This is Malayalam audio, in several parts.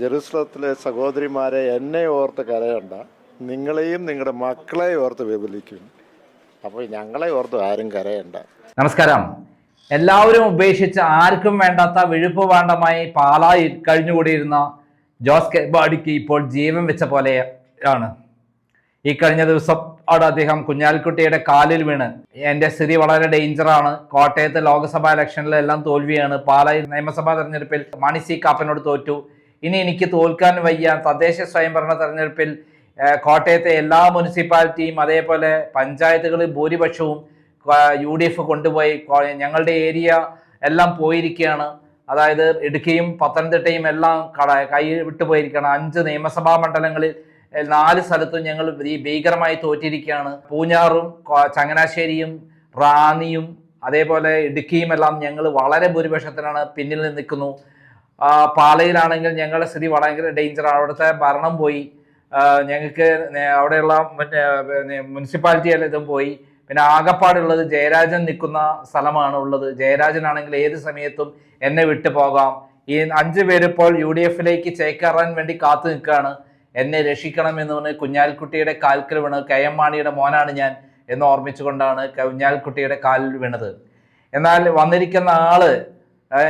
ജെറുസലത്തിലെ സഹോദരിമാരെ എന്നെ ഓർത്ത് കരയണ്ട. നിങ്ങളെയും നിങ്ങളുടെ മക്കളെ ഓർത്ത് വിപലിക്കും അപ്പോൾ ഞങ്ങളെ ഓർത്ത് ആരും കരയണ്ട. നമസ്കാരം. എല്ലാവരും ഉപേക്ഷിച്ച് ആർക്കും വേണ്ടാത്ത വിഴുപ്പ് വേണ്ടമായി പാലായി കഴിഞ്ഞുകൂടിയിരുന്ന ജോസ് കെ ബാഡിക്ക് ഇപ്പോൾ ജീവൻ വെച്ച പോലെ ആണ് ഈ കഴിഞ്ഞ ദിവസം അവിടെ അദ്ദേഹം കുഞ്ഞാലിക്കുട്ടിയുടെ കാലിൽ വീണ്. എന്റെ സ്ഥിതി വളരെ ഡേഞ്ചറാണ്. കോട്ടയത്തെ ലോക്സഭാ ഇലക്ഷനിലെല്ലാം തോൽവിയാണ്. പാലായി നിയമസഭാ തെരഞ്ഞെടുപ്പിൽ മണി സി കാപ്പനോട് തോറ്റു. ഇനി എനിക്ക് തോൽക്കാൻ വയ്യ. തദ്ദേശ സ്വയംഭരണ തെരഞ്ഞെടുപ്പിൽ കോട്ടയത്തെ എല്ലാ മുനിസിപ്പാലിറ്റിയും അതേപോലെ പഞ്ചായത്തുകളിൽ ഭൂരിപക്ഷവും യു ഡി എഫ് കൊണ്ടുപോയി ഞങ്ങളുടെ ഏരിയ എല്ലാം പോയിരിക്കുകയാണ്. അതായത് ഇടുക്കിയും പത്തനംതിട്ടയും എല്ലാം കട കൈ വിട്ടു പോയിരിക്കുകയാണ്. അഞ്ച് നിയമസഭാ മണ്ഡലങ്ങളിൽ നാല് സ്ഥലത്തും ഞങ്ങൾ ഭീകരമായി തോറ്റിരിക്കുകയാണ്. പൂഞ്ഞാറും ചങ്ങനാശ്ശേരിയും റാന്നിയും അതേപോലെ ഇടുക്കിയും എല്ലാം ഞങ്ങൾ വളരെ ഭൂരിപക്ഷത്തിലാണ് പിന്നിൽ നിൽക്കുന്നു. പാലയിലാണെങ്കിൽ ഞങ്ങളുടെ സ്ഥിതി വളരെ ഡേഞ്ചറാണ് അവിടുത്തെ ഭരണം പോയി. ഞങ്ങൾക്ക് അവിടെയുള്ള മുനിസിപ്പാലിറ്റി എല്ലാം ഇതും പോയി. പിന്നെ ആകപ്പാടുള്ളത് ജയരാജൻ നിൽക്കുന്ന സ്ഥലമാണ് ഉള്ളത്. ജയരാജനാണെങ്കിൽ ഏത് സമയത്തും എന്നെ വിട്ടു പോകാം. ഈ അഞ്ചു പേരിപ്പോൾ യു ഡി എഫിലേക്ക് ചേക്കേറാൻ വേണ്ടി കാത്തു നിൽക്കുകയാണ്. എന്നെ രക്ഷിക്കണം എന്ന് പറഞ്ഞ് കുഞ്ഞാലിക്കുട്ടിയുടെ കാൽക്കൽ വീണ് കെ എം മാണിയുടെ മോനാണ് ഞാൻ എന്ന് ഓർമ്മിച്ചുകൊണ്ടാണ് കുഞ്ഞാലിക്കുട്ടിയുടെ കാലിൽ വീണത്. എന്നാൽ വന്നിരിക്കുന്ന ആൾ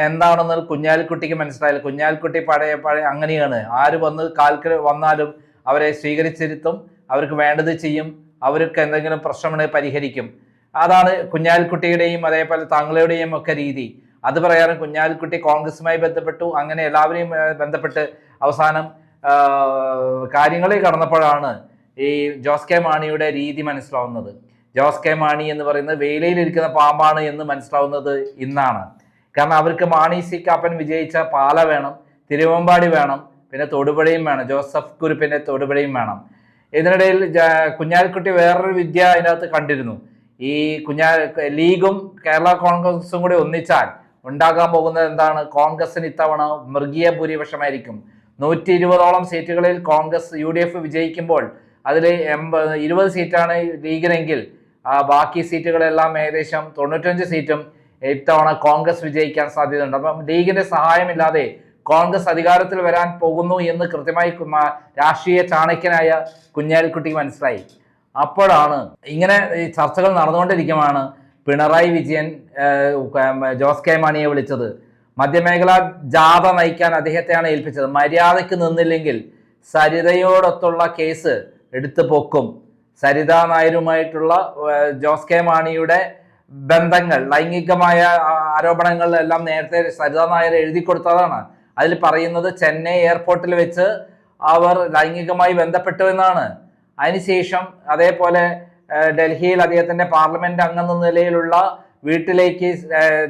എന്താണെന്ന് കുഞ്ഞാലിക്കുട്ടിക്ക് മനസ്സിലായില്ല. കുഞ്ഞാലിക്കുട്ടി പഴയ പഴയ അങ്ങനെയാണ്. ആര് വന്ന് കാൽക്കൽ വന്നാലും അവരെ സ്വീകരിച്ചിരുത്തും അവർക്ക് വേണ്ടത് ചെയ്യും അവർക്ക് എന്തെങ്കിലും പ്രശ്നമുണ്ടെങ്കിൽ പരിഹരിക്കും. അതാണ് കുഞ്ഞാലിക്കുട്ടിയുടെയും അതേപോലെ താങ്കളുടെയും ഒക്കെ രീതി. അത് പ്രകാരം കുഞ്ഞാലിക്കുട്ടി കോൺഗ്രസുമായി ബന്ധപ്പെട്ടു. അങ്ങനെ എല്ലാവരെയും ബന്ധപ്പെട്ട് അവസാനം കാര്യങ്ങളിൽ കടന്നപ്പോഴാണ് ഈ ജോസ് കെ മാണിയുടെ രീതി മനസ്സിലാവുന്നത്. ജോസ് കെ മാണി എന്ന് പറയുന്നത് വേലയിലിരിക്കുന്ന പാമ്പാണ് എന്ന് മനസ്സിലാവുന്നത് ഇന്നാണ്. കാരണം അവർക്ക് മാണി സി കാപ്പൻ വിജയിച്ച പാല വേണം തിരുവമ്പാടി വേണം പിന്നെ തൊടുപുഴയും വേണം ജോസഫ് കുരുപ്പിന്റെ തൊടുപുഴയും വേണം. ഇതിനിടയിൽ കുഞ്ഞാലിക്കുട്ടി വേറൊരു വിദ്യ അതിനകത്ത് കണ്ടിരുന്നു. ഈ കുഞ്ഞാ ലീഗും കേരള കോൺഗ്രസും കൂടി ഒന്നിച്ചാൽ ഉണ്ടാകാൻ പോകുന്നത് എന്താണ്? കോൺഗ്രസിന് ഇത്തവണ മൃഗീയ ഭൂരിപക്ഷമായിരിക്കും. നൂറ്റി ഇരുപതോളം സീറ്റുകളിൽ കോൺഗ്രസ് യു ഡി എഫ് വിജയിക്കുമ്പോൾ അതിൽ എൺപത് ഇരുപത് സീറ്റാണ് ലീഗിനെങ്കിൽ ബാക്കി സീറ്റുകളെല്ലാം ഏകദേശം തൊണ്ണൂറ്റഞ്ച് സീറ്റും ഇത്തവണ കോൺഗ്രസ് വിജയിക്കാൻ സാധ്യതയുണ്ട്. അപ്പം ലീഗിന്റെ സഹായമില്ലാതെ കോൺഗ്രസ് അധികാരത്തിൽ വരാൻ പോകുന്നു എന്ന് കൃത്യമായി രാഷ്ട്രീയ ചാണക്യനായ കുഞ്ഞാലിക്കുട്ടിക്ക് മനസ്സിലായി. അപ്പോഴാണ് ഇങ്ങനെ ചർച്ചകൾ നടന്നുകൊണ്ടിരിക്കുമാണ് പിണറായി വിജയൻ ജോസ് കെ മാണിയെ വിളിച്ചത്. മധ്യമേഖല ജാഥ നയിക്കാൻ അദ്ദേഹത്തെയാണ് ഏൽപ്പിച്ചത്. മര്യാദയ്ക്ക് നിന്നില്ലെങ്കിൽ സരിതയോടൊത്തുള്ള കേസ് എടുത്തു പൊക്കും. സരിത നായരുമായിട്ടുള്ള ജോസ് കെ മാണിയുടെ ബന്ധങ്ങൾ ലൈംഗികമായ ആരോപണങ്ങളെല്ലാം നേരത്തെ സരിത നായർ എഴുതി കൊടുത്തതാണ്. അതിൽ പറയുന്നത് ചെന്നൈ എയർപോർട്ടിൽ വെച്ച് അവർ ലൈംഗികമായി ബന്ധപ്പെട്ടു എന്നാണ്. അതിനുശേഷം അതേപോലെ ഡൽഹിയിൽ അദ്ദേഹത്തിന്റെ പാർലമെന്റ് അംഗം എന്ന നിലയിലുള്ള വീട്ടിലേക്ക്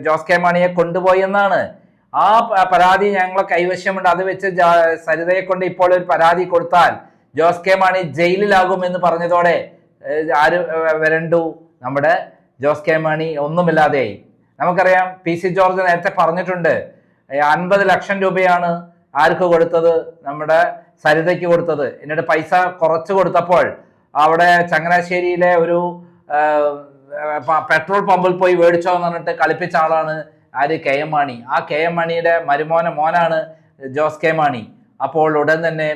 ജോസ് കെ മാണിയെ കൊണ്ടുപോയി എന്നാണ്. ആ പരാതി ഞങ്ങളെ കൈവശമുണ്ട്. അത് വെച്ച് സരിതയെ കൊണ്ട് ഇപ്പോൾ ഒരു പരാതി കൊടുത്താൽ ജോസ് കെ മാണി ജയിലിലാകും എന്ന് പറഞ്ഞതോടെ ആര് വരണ്ടു നമ്മുടെ ജോസ് കെ മാണി ഒന്നുമില്ലാതെയായി നമുക്കറിയാം പി സി ജോർജ് നേരത്തെ പറഞ്ഞിട്ടുണ്ട് അൻപത് ലക്ഷം രൂപയാണ് ആർക്ക് കൊടുത്തത്? നമ്മുടെ സരിതയ്ക്ക് കൊടുത്തത്. എന്നിട്ട് പൈസ കുറച്ച് കൊടുത്തപ്പോൾ അവിടെ ചങ്ങനാശ്ശേരിയിലെ ഒരു പെട്രോൾ പമ്പിൽ പോയി മേടിച്ചോ എന്ന് പറഞ്ഞിട്ട് കളിപ്പിച്ച ആളാണ് ആര്? K M Mani. ആ കെ എം മാണിയുടെ മരുമോന മോനാണ് ജോസ് കെ മാണി. അപ്പോൾ ഉടൻ തന്നെ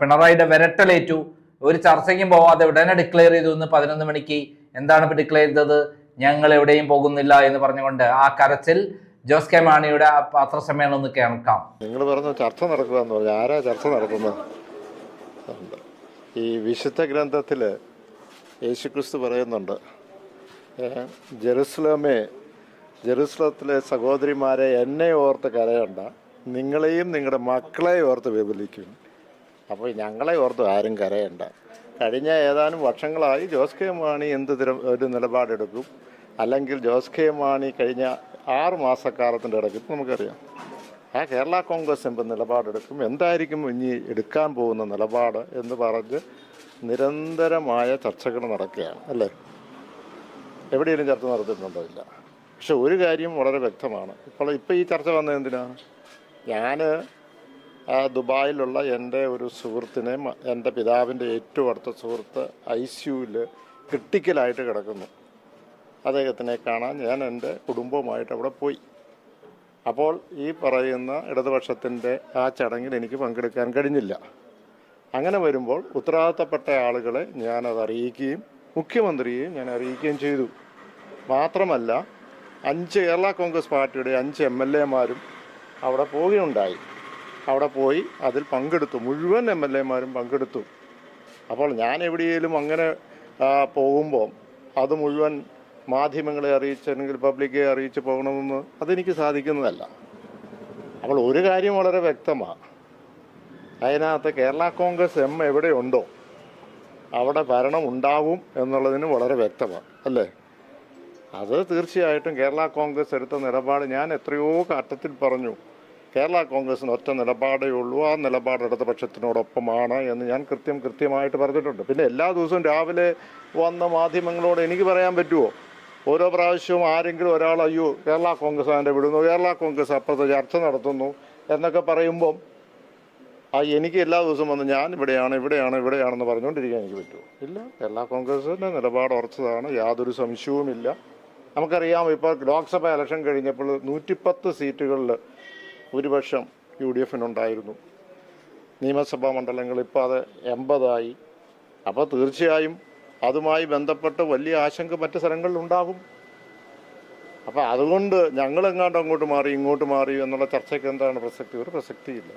പിണറായിയുടെ വിരട്ടലേറ്റു. ഒരു ചർച്ചയ്ക്കും പോവാതെ ഉടനെ ഡിക്ലെയർ ചെയ്തു ഇന്ന് പതിനൊന്ന് മണിക്ക് എന്താണ് ഇപ്പൊ ഡിക്ലെയർ ചെയ്തത്? ഞങ്ങൾ എവിടെയും പോകുന്നില്ല എന്ന് പറഞ്ഞുകൊണ്ട് ആ കരച്ചിൽ ജോസ് കെ മാണിയുടെ പത്രസമ്മേളനം ഒന്ന് കേൾക്കാം. നിങ്ങൾ പറഞ്ഞു ചർച്ച നടക്കുക എന്ന് പറഞ്ഞു ആരാ ചർച്ച നടക്കുന്നത് ഈ വിശുദ്ധ ഗ്രന്ഥത്തിൽ യേശുക്രിസ്തു പറയുന്നുണ്ട് ജെറുസലേമേ ജെറുസലത്തിലെ സഹോദരിമാരെ എന്നെ ഓർത്ത് കരയണ്ട നിങ്ങളെയും നിങ്ങളുടെ മക്കളെയും ഓർത്ത് വിപലിക്കും അപ്പോൾ ഞങ്ങളെ ഓർത്ത് ആരും കരയണ്ട. കഴിഞ്ഞ ഏതാനും വർഷങ്ങളായി ജോസ് കെ മാണി എന്ത് തരം ഒരു നിലപാടെടുക്കും? അല്ലെങ്കിൽ ജോസ് കെ മാണി കഴിഞ്ഞ ആറ് മാസക്കാലത്തിന്റെ ഇടയ്ക്ക് നമുക്കറിയാം. ആ കേരള കോൺഗ്രസ് എന്ത് നിലപാടെടുക്കും? എന്തായിരിക്കും ഇനി എടുക്കാൻ പോകുന്ന നിലപാട് എന്ന് പറഞ്ഞ് നിരന്തരമായ ചർച്ചകൾ നടക്കുകയാണ് അല്ലേ? എവിടെയെങ്കിലും ചർച്ച നടത്തിയിട്ടുണ്ടോ ഇല്ല? പക്ഷെ ഒരു കാര്യം വളരെ വ്യക്തമാണ്. ഇപ്പോൾ ഇപ്പോൾ ഈ ചർച്ച വന്നത് എന്തിനാണ്? ഞാൻ ദുബായിലുള്ള എന്റെ ഒരു സുഹൃത്തിനെ എന്റെ പിതാവിന്റെ ഏറ്റവും അടുത്ത സുഹൃത്ത് ഐ സിയുവിൽ ക്രിട്ടിക്കലായിട്ട് കിടക്കുന്നു. അദ്ദേഹത്തിനെ കാണാൻ ഞാൻ എന്റെ കുടുംബവുമായിട്ട് അവിടെ പോയി. അപ്പോൾ ഈ പറയുന്ന ഇടതുപക്ഷത്തിന്റെ ആ ചടങ്ങിൽ എനിക്ക് പങ്കെടുക്കാൻ കഴിഞ്ഞില്ല. അങ്ങനെ വരുമ്പോൾ ഉത്തരവാദിത്തപ്പെട്ട ആളുകളെ ഞാനത് അറിയിക്കുകയും മുഖ്യമന്ത്രിയെയും ഞാൻ അറിയിക്കുകയും ചെയ്തു. മാത്രമല്ല അഞ്ച് കേരള കോൺഗ്രസ് പാർട്ടിയുടെ അഞ്ച് എം എൽ എമാരും അവിടെ പോവുകയുണ്ടായി. അവിടെ പോയി അതിൽ പങ്കെടുത്തു. മുഴുവൻ എം എൽ എമാരും പങ്കെടുത്തു. അപ്പോൾ ഞാൻ എവിടെയെങ്കിലും അങ്ങനെ പോകുമ്പോൾ അത് മുഴുവൻ മാധ്യമങ്ങളെ അറിയിച്ച് അല്ലെങ്കിൽ പബ്ലിക്കെ അറിയിച്ച് പോകണമെന്ന് അതെനിക്ക് സാധിക്കുന്നതല്ല. അപ്പോൾ ഒരു കാര്യം വളരെ വ്യക്തമാണ് അതിനകത്ത് കേരള കോൺഗ്രസ് എം എവിടെയുണ്ടോ അവിടെ ഭരണം ഉണ്ടാവും എന്നുള്ളതിന് വളരെ വ്യക്തമാണ് അല്ലേ? അത് തീർച്ചയായിട്ടും കേരള കോൺഗ്രസ് എടുത്ത നിലപാട്. ഞാൻ എത്രയോ ഘട്ടത്തിൽ പറഞ്ഞു കേരള കോൺഗ്രസിന് ഒറ്റ നിലപാടേ ഉള്ളൂ. ആ നിലപാട് ഇടതുപക്ഷത്തിനോടൊപ്പമാണ് എന്ന് ഞാൻ കൃത്യം കൃത്യമായിട്ട് പറഞ്ഞിട്ടുണ്ട്. പിന്നെ എല്ലാ ദിവസവും രാവിലെ വന്ന മാധ്യമങ്ങളോട് എനിക്ക് പറയാൻ പറ്റുമോ ഓരോ പ്രാവശ്യവും ആരെങ്കിലും ഒരാൾ അയ്യോ കേരള കോൺഗ്രസ് അതിന്റെ വിടുന്നു കേരള കോൺഗ്രസ് അപ്പുറത്ത് ചർച്ച നടത്തുന്നു എന്നൊക്കെ പറയുമ്പം ആ എനിക്ക് എല്ലാ ദിവസവും വന്ന് ഞാൻ ഇവിടെയാണ് ഇവിടെയാണ് ഇവിടെയാണെന്ന് പറഞ്ഞുകൊണ്ടിരിക്കാൻ എനിക്ക് പറ്റുമോ ഇല്ല. കേരള കോൺഗ്രസിന്റെ നിലപാട് ഉറച്ചതാണ് യാതൊരു സംശയവുമില്ല. നമുക്കറിയാം ഇപ്പോൾ ലോക്സഭ ഇലക്ഷൻ കഴിഞ്ഞപ്പോൾ നൂറ്റിപ്പത്ത് സീറ്റുകളിൽ ഭൂരിപക്ഷം യു ഡി എഫിനുണ്ടായിരുന്നു നിയമസഭാ മണ്ഡലങ്ങൾ ഇപ്പോൾ അത് എൺപതായി. അപ്പോൾ തീർച്ചയായും അതുമായി ബന്ധപ്പെട്ട് വലിയ ആശങ്ക മറ്റ് സ്ഥലങ്ങളിൽ ഉണ്ടാകും അപ്പോൾ അതുകൊണ്ട് ഞങ്ങൾ ഞങ്ങളെങ്ങാണ്ട് അങ്ങോട്ട് മാറി ഇങ്ങോട്ട് മാറി എന്നുള്ള ചർച്ചയ്ക്ക് എന്താണ് പ്രസക്തി? ഒരു പ്രസക്തിയില്ല.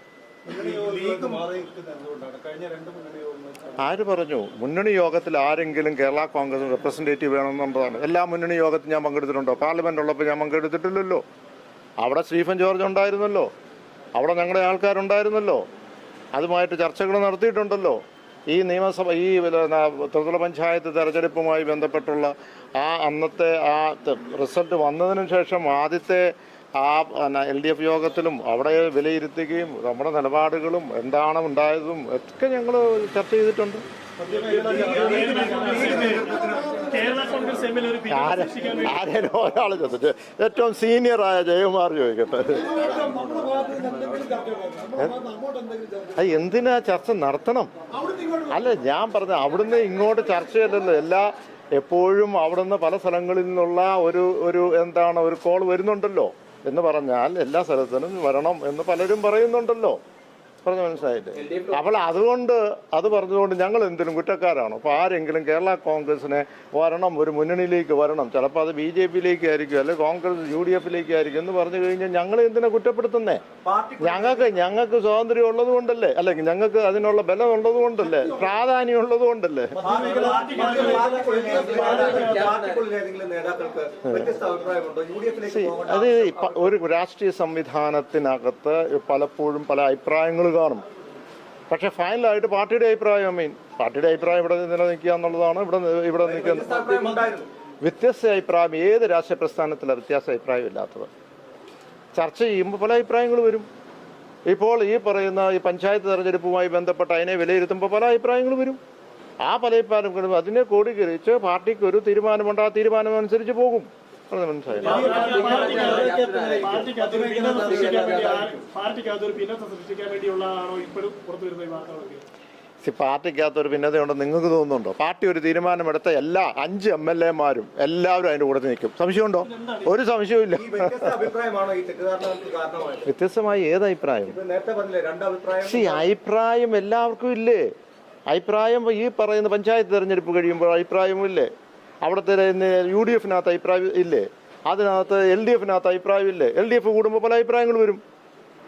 ആര് പറഞ്ഞു? മുന്നണി യോഗത്തിൽ ആരെങ്കിലും കേരള കോൺഗ്രസ് റെപ്രസെന്റേറ്റീവ് വേണമെന്നുള്ളതാണ് എല്ലാ മുന്നണി യോഗത്തിൽ ഞാൻ പങ്കെടുത്തിട്ടുണ്ടോ? പാർലമെന്റ് ഉള്ളപ്പോൾ ഞാൻ പങ്കെടുത്തിട്ടില്ലല്ലോ. അവിടെ സ്റ്റീഫൻ ജോർജ് ഉണ്ടായിരുന്നല്ലോ. അവിടെ ഞങ്ങളുടെ ആൾക്കാരുണ്ടായിരുന്നല്ലോ. അതുമായിട്ട് ചർച്ചകൾ നടത്തിയിട്ടുണ്ടല്ലോ. ഈ നിയമസഭ ഈ ത്രിതല പഞ്ചായത്ത് തെരഞ്ഞെടുപ്പുമായി ബന്ധപ്പെട്ടുള്ള ആ അന്നത്തെ ആ റിസൾട്ട് വന്നതിന് ശേഷം ആദ്യത്തെ ആ എൽ ഡി എഫ് യോഗത്തിലും അവിടെ വിലയിരുത്തുകയും നമ്മുടെ നിലപാടുകളും എന്താണ് ഉണ്ടായതും ഒക്കെ ഞങ്ങൾ ചർച്ച ചെയ്തിട്ടുണ്ട്. ആരേലും ഒരാൾ ചോദിച്ചു. ഏറ്റവും സീനിയറായ ജയകുമാർ ചോദിക്കട്ടെ. അത് എന്തിനാ ചർച്ച നടത്തണം? അല്ല ഞാൻ പറഞ്ഞ അവിടുന്ന് ഇങ്ങോട്ട് ചർച്ചയല്ലല്ലോ. എല്ലാ എപ്പോഴും അവിടുന്ന് പല സ്ഥലങ്ങളിൽ നിന്നുള്ള ഒരു ഒരു എന്താണ് ഒരു കോൾ വരുന്നുണ്ടല്ലോ. എന്ന് പറഞ്ഞാൽ എല്ലാ സ്ഥലത്തിനും വരണം എന്ന് പലരും പറയുന്നുണ്ടല്ലോ. പറഞ്ഞു മനസ്സിലായില്ലേ? അപ്പോൾ അതുകൊണ്ട് അത് പറഞ്ഞുകൊണ്ട് ഞങ്ങൾ എന്തിനും കുറ്റക്കാരാണോ? അപ്പോൾ ആരെങ്കിലും കേരള കോൺഗ്രസിനെ വരണം ഒരു മുന്നണിയിലേക്ക് വരണം. ചിലപ്പോൾ അത് ബി ജെ പിയിലേക്ക് ആയിരിക്കും അല്ലെങ്കിൽ കോൺഗ്രസ് യു ഡി എഫിലേക്ക് ആയിരിക്കും എന്ന് പറഞ്ഞു കഴിഞ്ഞാൽ ഞങ്ങൾ എന്തിനാ കുറ്റപ്പെടുത്തുന്നേ? ഞങ്ങൾക്ക് ഞങ്ങൾക്ക് സ്വാതന്ത്ര്യം ഉള്ളത് കൊണ്ടല്ലേ അല്ലെങ്കിൽ ഞങ്ങൾക്ക് അതിനുള്ള ബലം ഉള്ളത് കൊണ്ടല്ലേ പ്രാധാന്യം ഉള്ളത് കൊണ്ടല്ലേ അത് ഒരു രാഷ്ട്രീയ സംവിധാനത്തിനകത്ത് പലപ്പോഴും പല അഭിപ്രായങ്ങൾ കാണും. പക്ഷെ ഫൈനലായിട്ട് പാർട്ടിയുടെ അഭിപ്രായം മീൻ പാർട്ടിയുടെ അഭിപ്രായം ഇവിടെ നിലനിൽക്കുക എന്നുള്ളതാണ്. ഇവിടെ ഇവിടെ നിൽക്കുന്നത് വ്യത്യസ്ത അഭിപ്രായം ഏത് രാഷ്ട്രീയ പ്രസ്ഥാനത്തിലാണ് വ്യത്യാസ അഭിപ്രായം ഇല്ലാത്തത് ചർച്ച ചെയ്യുമ്പോൾ പല അഭിപ്രായങ്ങൾ വരും. ഇപ്പോൾ ഈ പറയുന്ന ഈ പഞ്ചായത്ത് തെരഞ്ഞെടുപ്പുമായി ബന്ധപ്പെട്ട് അതിനെ വിലയിരുത്തുമ്പോൾ പല അഭിപ്രായങ്ങൾ വരും. ആ പല അഭിപ്രായങ്ങളും അതിനെ കോടീകരിച്ച് പാർട്ടിക്ക് ഒരു തീരുമാനമുണ്ട്. ആ തീരുമാനം അനുസരിച്ച് പോകും. അത് മനസ്സിലായില്ല പാർട്ടിക്കകത്ത് ഒരു ഭിന്നതയുണ്ടെന്ന് നിങ്ങൾക്ക് തോന്നുന്നുണ്ടോ? പാർട്ടി ഒരു തീരുമാനമെടുത്ത എല്ലാ അഞ്ച് എം എൽ എമാരും എല്ലാവരും അതിന്റെ കൂടെ നിൽക്കും. സംശയമുണ്ടോ? ഒരു സംശയവും ഈ വ്യത്യസ്ത അഭിപ്രായമാണോ ഈ തെറ്റിദ്ധാരണകൾക്ക് കാരണമായത്? വ്യത്യസ്തമായി ഏത് അഭിപ്രായം? ഇപ്പൊ നേരത്തെ പറഞ്ഞില്ലേ രണ്ട് അഭിപ്രായം സി അഭിപ്രായം എല്ലാവർക്കും ഇല്ലേ? അഭിപ്രായം ഈ പറയുന്ന പഞ്ചായത്ത് തെരഞ്ഞെടുപ്പ് കഴിയുമ്പോൾ അഭിപ്രായമില്ലേ അവിടുത്തെ യു ഡി എഫിനകത്ത് അഭിപ്രായം ഇല്ലേ? അതിനകത്ത് എൽ ഡി എഫിനകത്ത് അഭിപ്രായം ഇല്ലേ? എൽ ഡി എഫ് കൂടുമ്പോൾ പല അഭിപ്രായങ്ങൾ വരും.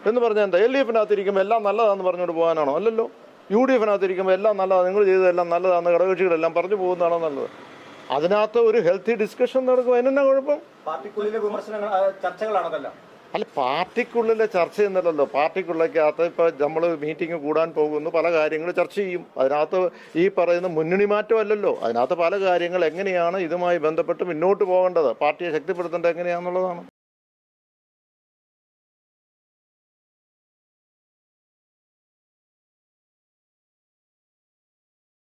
എന്ന് പറഞ്ഞാൽ എന്താ? എൽ ഡി എഫിനകത്ത് ഇരിക്കുമ്പോൾ എല്ലാം നല്ലതാണെന്ന് പറഞ്ഞുകൊണ്ട് പോകാനാണോ? അല്ലല്ലോ. യു ഡി എഫിനകത്ത് ഇരിക്കുമ്പോൾ എല്ലാം നല്ലതാണ് നിങ്ങൾ ചെയ്തതെല്ലാം നല്ലതാണെന്ന് ഘടകകക്ഷികളെല്ലാം പറഞ്ഞു പോകുന്നതാണോ നല്ലത്? അതിനകത്ത് ഒരു ഹെൽത്തി ഡിസ്കഷൻ നടക്കും അതിനെന്നാ കുഴപ്പം? പാർട്ടിക്കുള്ളിലെ വിമർശനങ്ങൾ അല്ല പാർട്ടിക്കുള്ളിലെ ചർച്ച എന്നല്ലല്ലോ പാർട്ടിക്കുള്ളിലേക്കകത്ത് ഇപ്പോൾ നമ്മൾ മീറ്റിംഗ് കൂടാൻ പോകുന്നു പല കാര്യങ്ങൾ ചർച്ച ചെയ്യും. അതിനകത്ത് ഈ പറയുന്ന മുന്നണി മാറ്റം അല്ലല്ലോ അതിനകത്ത് പല കാര്യങ്ങൾ എങ്ങനെയാണ് ഇതുമായി ബന്ധപ്പെട്ട് മുന്നോട്ട് പോകേണ്ടത്? പാർട്ടിയെ ശക്തിപ്പെടുത്തേണ്ടത് എങ്ങനെയാണെന്നുള്ളതാണ്